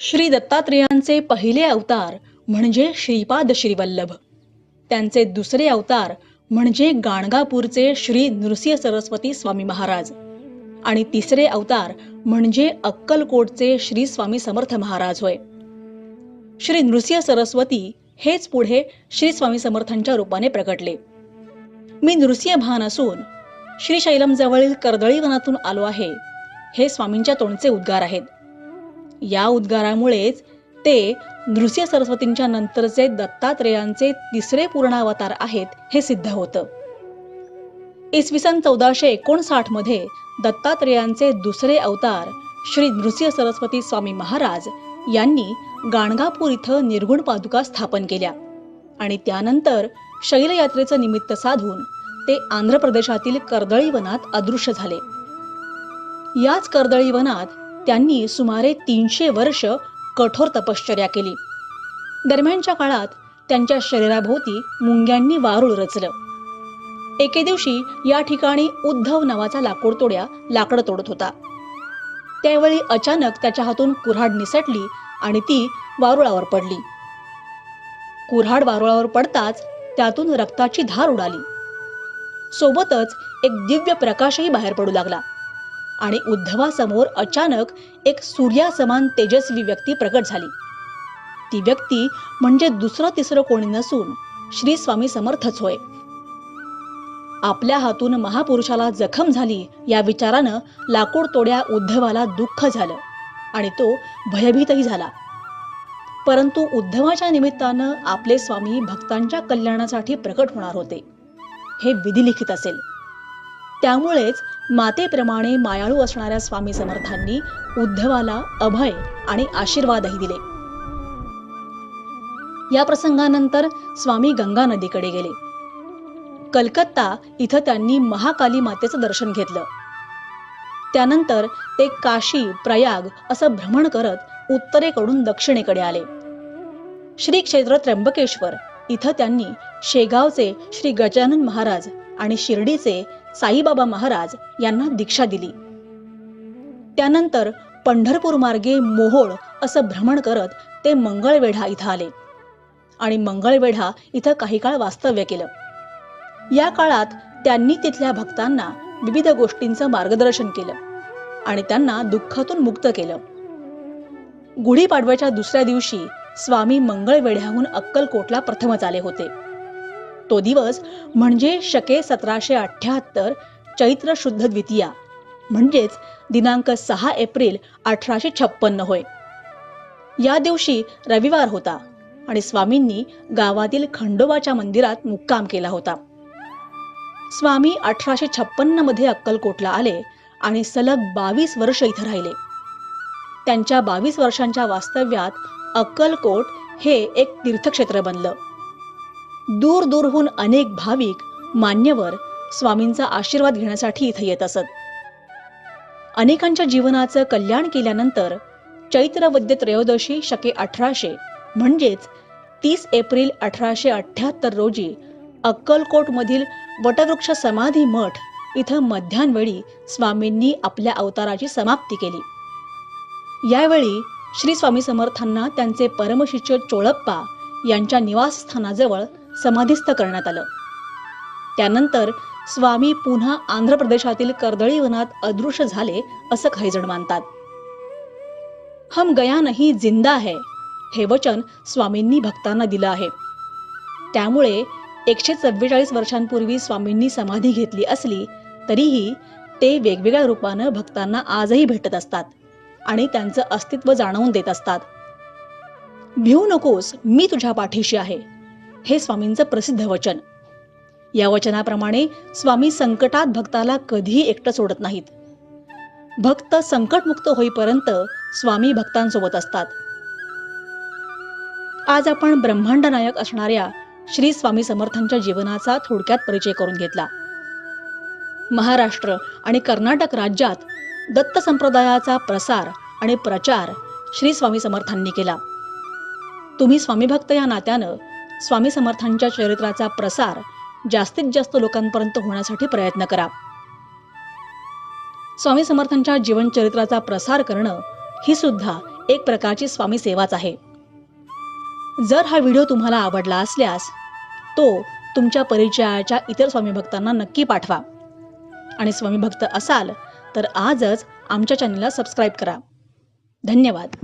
श्री दत्तात्रेयांचे पहिले अवतार म्हणजे श्रीपाद श्रीवल्लभ. त्यांचे दुसरे अवतार म्हणजे गाणगापूरचे श्री नृसिंह सरस्वती स्वामी महाराज. आणि तिसरे अवतार म्हणजे अक्कलकोटचे श्री स्वामी समर्थ महाराज होय. श्री नृसिंह सरस्वती हेच पुढे श्री स्वामी समर्थांच्या रूपाने प्रकटले. मी नृसिंह भान असून श्रीशैलमजवळील जवळील कर्दळी वनातून आलो आहे. हे स्वामींच्या तोंडचे उद्गार आहेत. या उद्गारामुळेच ते नृसिंह सरस्वतींच्या नंतरचे दत्तात्रेयांचे तिसरे पूर्णावतार आहेत हे सिद्ध होतं. इसवी सन चौदाशे एकोणसाठमध्ये दत्तात्रेयांचे दुसरे अवतार श्री नृसिंह सरस्वती स्वामी महाराज यांनी गाणगापूर इथं निर्गुण पादुका स्थापन केल्या आणि त्यानंतर शैलयात्रेचं निमित्त साधून ते आंध्र प्रदेशातील कर्दळी वनात अदृश्य झाले. याच कर्दळी वनात त्यांनी सुमारे तीनशे वर्ष कठोर तपश्चर्या केली. दरम्यानच्या काळात त्यांच्या शरीराभोवती मुंग्यांनी वारुळ रचलं. एके दिवशी या ठिकाणी उद्धव नावाचा लाकूडतोड्या लाकडं तोडत होता. त्यावेळी अचानक त्याच्या हातून कुऱ्हाड निसटली आणि ती वारुळावर पडली. कुऱ्हाड वारुळावर पडताच त्यातून रक्ताची धार उडाली. सोबतच एक दिव्य प्रकाशही बाहेर पडू लागला. आणि उद्धवासमोर अचानक एक सूर्यासमान तेजस्वी व्यक्ती प्रकट झाली. ती व्यक्ती म्हणजे दुसरं तिसरं कोणी नसून श्री स्वामी समर्थच होय. आपल्या हातून महापुरुषाला जखम झाली या विचारानं लाकूड तोड्या उद्धवाला दुःख झालं आणि तो भयभीतही झाला. परंतु उद्धवाच्या निमित्तानं आपले स्वामी भक्तांच्या कल्याणासाठी प्रकट होणार होते. हे विधिलिखित असेल. त्यामुळेच मातेप्रमाणे मायाळू असणाऱ्या स्वामी समर्थांनी उद्धवाला अभय आणि आशीर्वादही दिले. या प्रसंगानंतर स्वामी गंगा नदीकडे गेले. कलकत्ता इथं त्यांनी महाकाली मातेचं दर्शन घेतलं. त्यानंतर ते काशी प्रयाग असं भ्रमण करत उत्तरेकडून दक्षिणेकडे आले. श्री क्षेत्र त्र्यंबकेश्वर इथं त्यांनी शेगावचे श्री गजानन महाराज आणि शिर्डीचे साईबाबा महाराज यांना दीक्षा दिली. त्यानंतर पंढरपूर मार्गे मोहोळ असं भ्रमण करत ते मंगळवेढा इथं आले. आणि मंगळवेढा इथं काही काळ वास्तव्य केलं. या काळात त्यांनी तिथल्या भक्तांना विविध गोष्टींचं मार्गदर्शन केलं आणि त्यांना दुःखातून मुक्त केलं. गुढीपाडव्याच्या दुसऱ्या दिवशी स्वामी मंगळवेढ्याहून अक्कलकोटला प्रथमच आले होते. तो दिवस म्हणजे शके सतराशे अठ्याहत्तर चैत्र शुद्ध द्वितीया. म्हणजेच दिनांक सहा एप्रिल अठराशे छप्पन्न होय. या दिवशी रविवार होता आणि स्वामींनी गावातील खंडोबाच्या मंदिरात मुक्काम केला होता. स्वामी अठराशे छप्पन्नमध्ये अक्कलकोटला आले आणि सलग बावीस वर्ष इथं राहिले. त्यांच्या बावीस वर्षांच्या वास्तव्यात अक्कलकोट हे एक तीर्थक्षेत्र बनलं. दूर दूरहून अनेक भाविक मान्यवर स्वामींचा आशीर्वाद घेण्यासाठी इथं येत असत. अनेकांच्या जीवनाचं कल्याण केल्यानंतर चैत्र वद्य त्रयोदशी शके अठराशे म्हणजेच तीस एप्रिल अठराशे अठ्याहत्तर रोजी अक्कलकोट मधील वटवृक्ष समाधी मठ इथं मध्यानवेळी स्वामींनी आपल्या अवताराची समाप्ती केली. यावेळी श्री स्वामी समर्थांना त्यांचे परमशिष्य चोळप्पा यांच्या निवासस्थानाजवळ समाधीस्थ करण्यात आलं. त्यानंतर स्वामी पुन्हा आंध्र प्रदेशातील कर्दळी वनात अदृश्य झाले असं काही जण मानतात. हम गया नाही जिंदा है हे वचन स्वामींनी भक्तांना दिलं आहे. त्यामुळे एकशे चव्वेचाळीस वर्षांपूर्वी स्वामींनी समाधी घेतली असली तरीही ते वेगवेगळ्या रूपानं भक्तांना आजही भेटत असतात आणि त्यांचं अस्तित्व जाणवून देत असतात. भिवू नकोस मी तुझ्या पाठीशी आहे. हे स्वामींचं प्रसिद्ध वचन. या वचनाप्रमाणे स्वामी संकटात भक्ताला कधीही एकटं सोडत नाहीत. भक्त संकटमुक्त होईपर्यंत स्वामी भक्तांसोबत असतात. आज आपण ब्रह्मांड नायक असणाऱ्या श्री स्वामी समर्थांच्या जीवनाचा थोडक्यात परिचय करून घेतला. महाराष्ट्र आणि कर्नाटक राज्यात दत्त संप्रदायाचा प्रसार आणि प्रचार श्री स्वामी समर्थांनी केला. तुम्ही स्वामी भक्त या नात्यानं स्वामी समर्थांच्या चरित्राचा प्रसार जास्तीत जास्त लोकांपर्यंत होण्यासाठी प्रयत्न करा. स्वामी समर्थांच्या जीवनचरित्राचा प्रसार करणं ही सुद्धा एक प्रकारची स्वामी सेवाच आहे. जर हा व्हिडिओ तुम्हाला आवडला असल्यास तो तुमच्या परिचयाच्या इतर स्वामी भक्तांना नक्की पाठवा. आणि स्वामी भक्त असाल तर आजच आमच्या चॅनलला सबस्क्राईब करा. धन्यवाद.